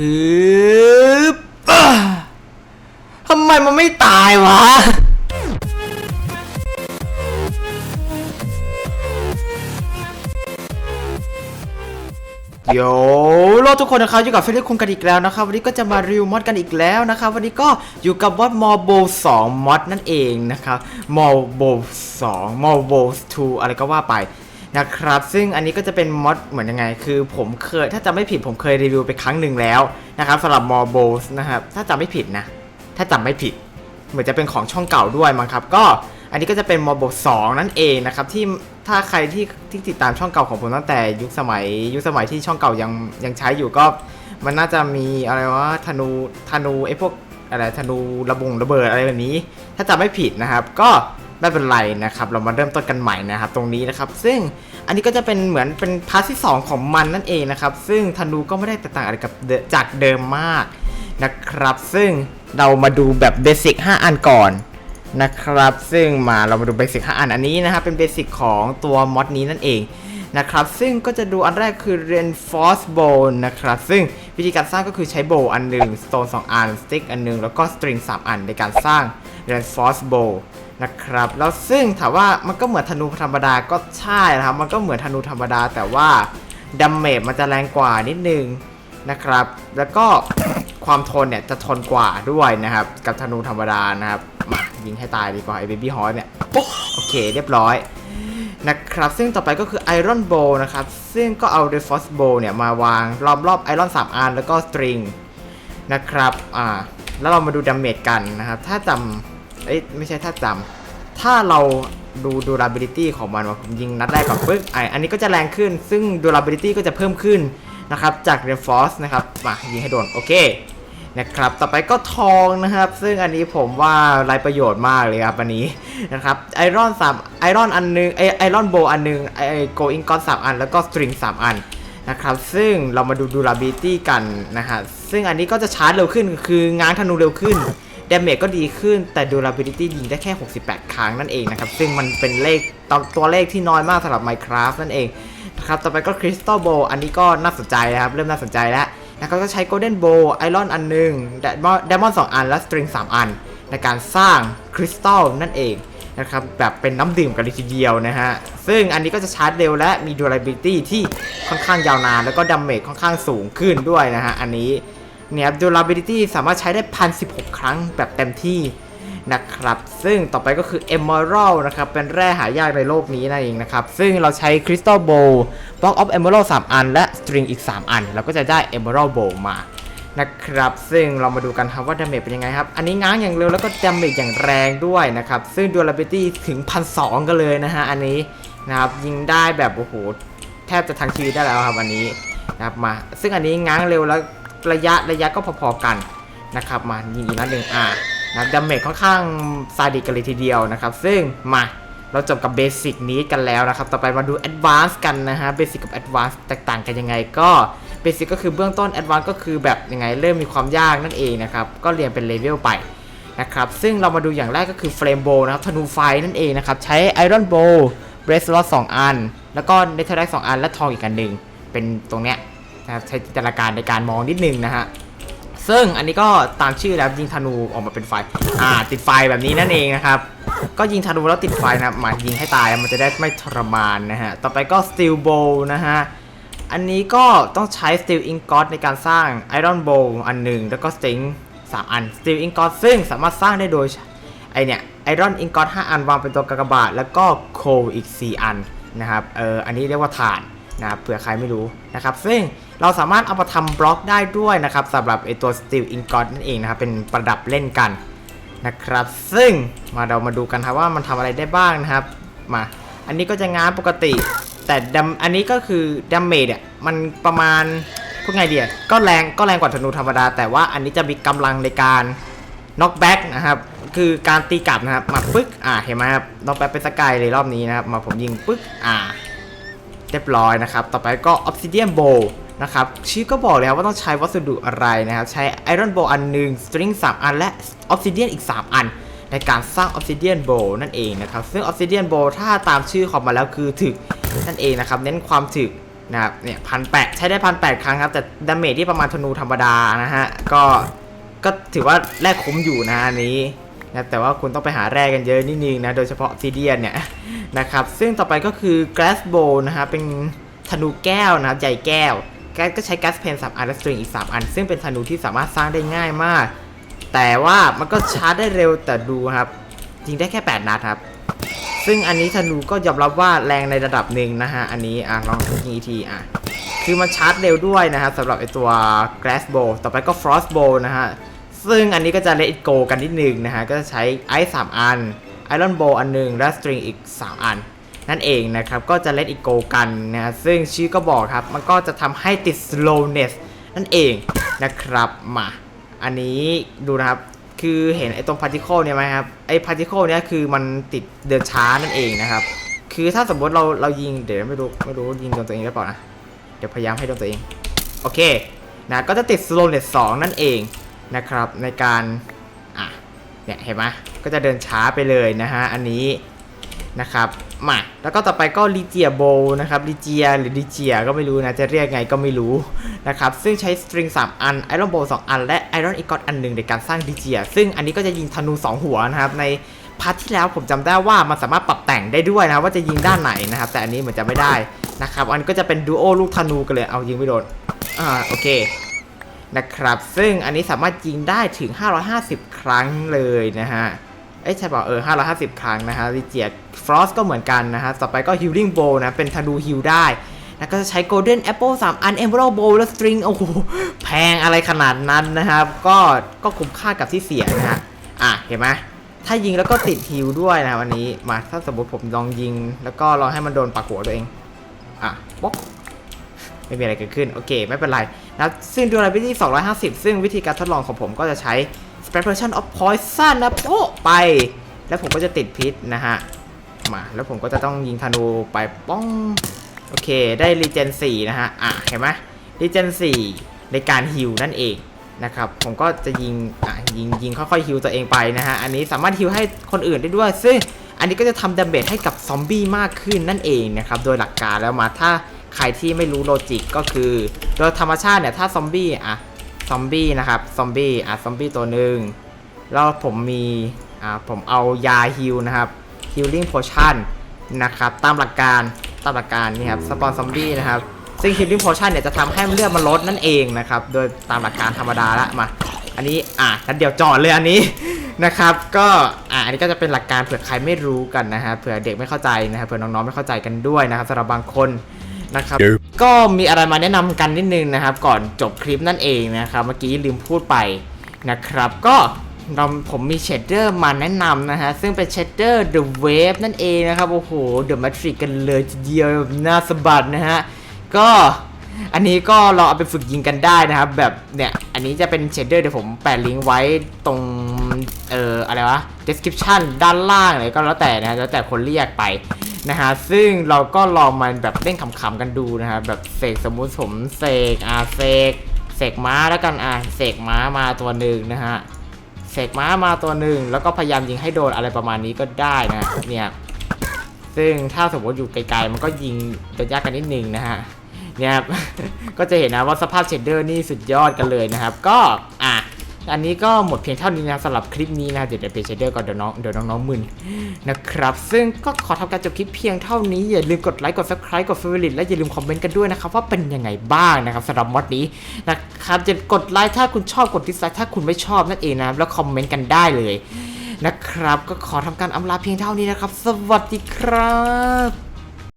ฮึบทำไมมันไม่ตายวะ โยโลทุกคนนะครับอยู่กับเฟรนด์คุงกันอีกแล้วนะครับวันนี้ก็จะมารีวิวมอดกันอีกแล้วนะครับวันนี้ก็อยู่กับมอดมอโบ2มอดนั่นเองนะครับมอโบ2มอโบ2อะไรก็ว่าไป นะครับ ซึ่งอันนี้ก็จะเป็นมอดเหมือนยังไง คือผมเคยถ้าจำไม่ผิดผมเคยรีวิวไปครั้งหนึ่งแล้วนะครับสำหรับมอโบสนะครับถ้าจำไม่ผิดนะ ถ้าจำไม่ผิด เหมือนจะเป็นของช่องเก่าด้วยมั้งครับ ก็อันนี้ก็จะเป็นมอโบสองนั่นเองนะครับที่ถ้าใครที่ที่ติดตามช่องเก่าของผมตั้งแต่ยุคสมัย ยุคสมัยที่ช่องเก่ายังยังใช้อยู่ก็มันน่าจะมีอะไรวะธนูธนูไอ้พวกอะไรธนูระบงระเบิดอะไรแบบนี้ ถ้าจำไม่ผิดนะครับ ก็ ไม่เป็นไรนะครับ เรามาเริ่มต้นกันใหม่นะครับตรงนี้นะครับ ซึ่งอันนี้ก็จะเป็นเหมือนเป็นพาร์ทที่สองของมันนั่นเองนะครับ ซึ่งธนูก็ไม่ได้แตกต่างอะไรกับจากเดิมมากนะครับ ซึ่งเรามาดูแบบเบสิก5อันก่อนนะครับ ซึ่งมาเรามาดูเบสิก5อันอันนี้นะครับเป็นเบสิกของตัวมอดนี้นั่นเองนะครับ ซึ่งก็จะดูอันแรกคือ reinforce bow นะครับ ซึ่งวิธีการสร้างก็คือใช้ bow อันหนึ่ง stone 2 อัน stick อันหนึ่งแล้วก็ string 3 อันในการสร้าง reinforce bow นะครับแล้วซึ่งถามว่ามันก็เหมือนธนูธรรมดาก็ใช่นะครับ มันก็เหมือนธนูธรรมดาแต่ว่าดาเมจมันจะแรงกว่านิดนึงนะครับ แล้วก็ความทนเนี่ยจะทนกว่าด้วยนะครับ กับธนูธรรมดานะครับมายิงให้ตายดีกว่าไอ้เบบี้ฮอสเนี่ยโอเคเรียบร้อยนะครับ ซึ่งต่อไปก็คือไอรอนโบนะครับ ซึ่งก็เอาเดฟอสโบเนี่ยมาวางรอบรอบไอรอน3อันแล้วก็สตริงนะครับอ่าแล้วเรามาดูดาเมจกันนะครับ ถ้าจำ เอ้ยไม่ใช่ถ้าจำถ้าเราดู durability ของมันว่าผมยิงนัดแรกก่อนปึ๊บไออันนี้ก็จะแรงขึ้น ซึ่ง durability ก็จะเพิ่มขึ้นนะครับ จาก Reinforce นะครับ มายิงให้โดน โอเค นะครับ ต่อไปก็ทองนะครับ ซึ่งอันนี้ผมว่าไรประโยชน์มากเลยครับอันนี้นะครับ ไอรอนสามไอรอนอันนึงไอไอรอนโบอันนึง ไอโกอิงกอนสามอัน แล้วก็สตริงสามอันนะครับ ซึ่งเรามาดู durability กันนะฮะ ซึ่งอันนี้ก็จะชาร์จเร็วขึ้น คือง้างธนูเร็วขึ้น ดาเมจก็ดีขึ้นแต่ durability ยิงได้แค่ 68 ครั้งนั่นเองนะครับ ซึ่งมันเป็นเลขตัวตัวเลขที่น้อยมากสำหรับ Minecraft นั่นเองนะครับต่อไปก็คริสตัลโบอันนี้ก็น่าสนใจนะครับ เริ่มน่าสนใจแล้วนะครับก็ใช้โกลเด้นโบไอรอนอันหนึ่งไดมอนด์สองอันและสตริงสามอัน ในการสร้างคริสตัลนั่นเองนะครับแบบเป็นน้ำดื่มกันเลยทีเดียวนะฮะ ซึ่งอันนี้ก็จะชาร์จเร็วและมี durability ที่ค่อนข้างยาวนาน แล้วก็ดาเมจค่อนข้างสูงขึ้นด้วยนะฮะ อันนี้ เนี่ย durability สามารถใช้ได้พันสิครั้งแบบเต็มที่นะครับ ซึ่งต่อไปก็คือ Emerald นะครับ เป็นแร่หายากในโลกนี้นั่นเองนะครับ ซึ่งเราใช้ Crystal Bowl Block of Emerald 3 อัน และ String อีก 3 อัน เราก็จะได้ Emerald Bowl มานะครับ ซึ่งเรามาดูกันครับว่าดาเมจเป็นยังไงครับ อันนี้ง้างอย่างเร็วแล้วก็ดาเมจอย่างแรงด้วยนะครับ ซึ่ง durability ถึง 1,200 กันเลยนะฮะ อันนี้นะครับ ยิงได้แบบโอ้โห แทบจะทั้งชีวิตได้แล้วครับอันนี้นะครับมา ซึ่งอันนี้ง้างเร็วแล้ว ระยะระยะก็พอๆกันนะครับมายิงอีกนัดหนึ่งอ่านะดาเมจค่อนข้างซาดิสกันเลยทีเดียวนะครับ ซึ่งมาเราจบกับเบสิกนี้กันแล้วนะครับ ต่อไปมาดูแอดวานซ์กันนะฮะเบสิกกับแอดวานซ์แตกต่างกันยังไงก็เบสิกก็คือเบื้องต้นแอดวานซ์ก็คือแบบยังไงเริ่มมีความยากนั่นเองนะครับ ก็เรียนเป็นเลเวลไปนะครับ ซึ่งเรามาดูอย่างแรกก็คือเฟรมโบนะครับธนูไฟนั่นเองนะครับ ใช้ไอรอนโบเบรสลอตสองอัน แล้วก็เนเธอร์ไลท์สองอัน และทองอีกอันหนึ่งเป็นตรงเนี้ย นะครับใช้จินตนาการในการมองนิดนึงนะฮะซึ่งอันนี้ก็ตามชื่อแล้วยิงธนูออกมาเป็นไฟอ่าติดไฟแบบนี้นั่นเองนะครับก็ยิงธนูแล้วติดไฟนะหมายยิงให้ตายมันจะได้ไม่ทรมานนะฮะต่อไปก็ Steel Bow นะฮะอันนี้ก็ต้องใช้ Steel Ingot ในการสร้าง Iron Bow อันหนึ่งแล้วก็ String 3อัน Steel Ingot ซึ่งสามารถสร้างได้โดยไอเนี่ย Iron Ingot 5อันวางเป็นตัวกากบาทแล้วก็ Coal อีก 4 อันนะครับเอออันนี้เรียกว่าถ่านนะครับเผื่อใครไม่รู้นะครับซึ่ง เราสามารถเอามาทำบล็อกได้ด้วยนะครับสำหรับไอตัว Steel Ingot นั่นเองนะครับ เป็นประดับเล่นกันนะครับ ซึ่งมาเรามาดูกันครับว่ามันทำอะไรได้บ้างนะครับ มา อันนี้ก็จะงางปกติ แต่ดาอันนี้ก็คือดาเมจเนี่ยมันประมาณพูดไงดีอะก็แรงก็แรงกว่าธนูธรรมดา แต่ว่าอันนี้จะมีกำลังในการน็อกแบ็กนะครับ คือการตีกลับนะครับ มาปึ๊ก อ่า เห็นไหมครับ น็อกแบ็กเป็นสกายเลยรอบนี้นะครับ มาผมยิงปึ๊ก อ่า เรียบร้อยนะครับ ต่อไปก็ Obsidian Bowl นะครับชื่อก็บอกแล้วว่าต้องใช้วัสดุอะไรนะครับ ใช้ Iron Bowl อันหนึ่ง String 3อัน และ Obsidian อีก 3 อัน ในการสร้าง Obsidian Bowl นั่นเองนะครับ ซึ่ง Obsidian Bowl ถ้าตามชื่อของมาแล้วคือถึกนั่นเองนะครับ เน้นความถึกนะครับเนี่ยพันแปดใช้ได้พันแปดครั้งครับ แต่ดาเมจที่ประมาณธนูธรรมดานะฮะ ก็ก็ถือว่าแลกคุ้มอยู่นะอันนี้นะแต่ว่าคุณต้องไปหาแร่กันเยอะนิดนึงนะโดยเฉพาะซีเดียนเนี่ยนะครับซึ่งต่อไปก็คือ glass bow นะฮะเป็นธนูแก้วนะครับใหญ่แก้ว แก๊สก็ใช้แก๊สเพนสามอันและสตริงอีก3อัน ซึ่งเป็นธนูที่สามารถสร้างได้ง่ายมาก แต่ว่ามันก็ชาร์จได้เร็วแต่ดูครับยิงได้แค่ 8 นัดครับ ซึ่งอันนี้ธนูก็ยอมรับว่าแรงในระดับหนึ่งนะฮะ อันนี้อะลองยิงอีกทีอะคือมันชาร์จเร็วด้วยนะฮะสำหรับไอตัว glass bow ต่อไปก็ frost bow นะฮะ ซึ่งอันนี้ก็จะ let it go กันนิดนึงนะฮะ ก็จะใช้ไอซ์สามอัน iron bow อันหนึง และ string อีก 3 อัน นั่นเองนะครับ ก็จะ let it go กันนะฮะซึ่งชื่อก็บอกครับ มันก็จะทำให้ติด slowness นั่นเองนะครับมาอันนี้ดูนะครับ คือเห็นไอ้ตรง particle เนี่ยไหมครับไอ้ particle เนี่ยคือมันติดเดินช้านั่นเองนะครับ คือถ้าสมมติเราเรายิงเดี๋ยวไม่รู้ไม่รู้ยิงโดนตัวเองได้เปล่านะเดี๋ยวพยายามให้โดนตัวเอง โอเคนะก็จะติด slowness 2 นั่นเองนะครับในการอะเนี่ยเห็นไหมก็จะเดินช้าไปเลยนะฮะอันนี้นะครับ มาแล้วก็ต่อไปก็ลิเจียโบนะครับลิเจียหรือลิเจียก็ไม่รู้นะจะเรียกไงก็ไม่รู้นะครับซึ่งใช้สตริง 3 อันไอรอนโบ2อัน และไอรอนอีกอตอันหนึ่งในการสร้างลิเจีย ซึ่งอันนี้ก็จะยิงธนู 2 หัวนะครับในพาร์ทที่แล้วผมจำได้ว่ามันสามารถปรับแต่งได้ด้วยนะว่าจะยิงด้านไหนนะครับแต่อันนี้เหมือนจะไม่ได้นะครับอันนก็จะเป็นดูโอลูกธนูกันเลยเอายิงไม่โดนอ่าโอเคนะครับซึ่งอันนี้สามารถยิงได้ถึง 550 ครั้งเลยนะฮะ เอ้ยใช่เปล่าเออ550ครั้งนะฮะลิเจียฟรอสก็เหมือนกันนะฮะ ต่อไปก็ Healing Bow นะ เป็นธนูฮิลได้ แล้วก็จะใช้ Golden Apple 3อัน Emerald Bow และ String โอ้โห แพงอะไรขนาดนั้นนะครับ ก็ก็คุ้มค่ากับที่เสียนะฮะ อะ เห็นไหมถ้ายิงแล้วก็ติดฮิลด้วยนะวันนี้มาถ้าสมมติผมลองยิง แล้วก็ลองให้มันโดนปากหัวตัวเอง อะป๊อกไม่มีอะไรเกิดขึ้น โอเค ไม่เป็นไรนะซึ่ง durability 250 ซึ่งวิธีการทดลองของผมก็จะใช้ suppression of poison นะโป๊ะไป แล้วผมก็จะติดพิษนะฮะ มา แล้วผมก็จะต้องยิงธนูไปป้อง โอเค ได้ regen 4นะฮะ อะ เห็นไหม regen 4ในการฮิลนั่นเองนะครับ ผมก็จะยิง อะ ยิง ยิงค่อยๆฮิลตัวเองไปนะฮะ อันนี้สามารถฮิลให้คนอื่นได้ด้วย ซึ่งอันนี้ก็จะทำดาเมจให้กับซอมบี้มากขึ้นนั่นเองนะครับ โดยหลักการแล้วมาถ้าใครที่ไม่รู้โลจิกก็คือ โดยธรรมชาติเนี่ยถ้าซอมบี้อะ ซอมบี้นะครับซอมบี้อะซอมบี้ตัวหนึ่งแล้วผมมีอ่าผมเอายาฮิลนะครับ healing potion นะครับตามหลักการตามหลักการนี่ครับสปอนซอมบี้นะครับซึ่ง healing potion เนี่ยจะทำให้เลือดมันลดนั่นเองนะครับโดยตามหลักการธรรมดาละมา อันนี้อะงั้นเดี๋ยวจอดเลยอันนี้นะครับก็อะอันนี้ก็จะเป็นหลักการเผื่อใครไม่รู้กันนะฮะเผื่อเด็กไม่เข้าใจนะครับเผื่อน้องๆไม่เข้าใจกันด้วยนะครับสำหรับบางคน นะครับ ก็มีอะไรมาแนะนำกันนิดนึงนะครับ ก่อนจบคลิปนั่นเองนะครับ เมื่อกี้ลืมพูดไปนะครับ ก็เราผมมีเชดเดอร์มาแนะนำนะฮะ ซึ่งเป็นเชดเดอร์ The Wave นั่นเองนะครับ โอ้โห The Matrix กันเลยทีเดียวแบบน่าสะบัดนะฮะ ก็อันนี้ก็ลองเอาไปฝึกยิงกันได้นะครับ แบบเนี่ย อันนี้จะเป็นเชดเดอร์เดี๋ยวผมแปะลิงก์ไว้ตรง เอ่อ อะไรวะ description ด้านล่างเลยก็แล้วแต่นะฮะแล้วแต่คนเรียกไป นะฮะซึ่งเราก็ลองมาแบบเล่นขำๆกันดูนะฮะแบบเสกสมมุติผมเสกอ่าเสกเสกม้าแล้วกันอ่าเสกม้ามาตัวหนึ่งนะฮะเสกม้ามาตัวหนึ่งแล้วก็พยายามยิงให้โดนอะไรประมาณนี้ก็ได้นะเนี่ยซึ่งถ้าสมมติอยู่ไกลๆมันก็ยิงจะยากกันนิดนึงนะฮะเนี่ยครับก็จะเห็นนะว่าสภาพเชดเดอร์นี่สุดยอดกันเลยนะครับ ก็อะ อันนี้ก็หมดเพียงเท่านี้นะสำหรับคลิปนี้นะเดี๋ยวเดี๋ยวเปลี่ยนเชดเดอร์ก่อนเดี๋ยวน้องเดี๋ยวน้องๆมึนนะครับ ซึ่งก็ขอทำการจบคลิปเพียงเท่านี้อย่าลืมกดไลค์กด subscribe กด favorite และอย่าลืมคอมเมนต์กันด้วยนะครับว่าเป็นยังไงบ้างนะครับสำหรับมอดนี้นะครับจะกดไลค์ถ้าคุณชอบกดดิสไลค์ถ้าคุณไม่ชอบนั่นเองนะแล้วคอมเมนต์กันได้เลยนะครับ ก็ขอทำการอำลาเพียงเท่านี้นะครับ สวัสดีครับ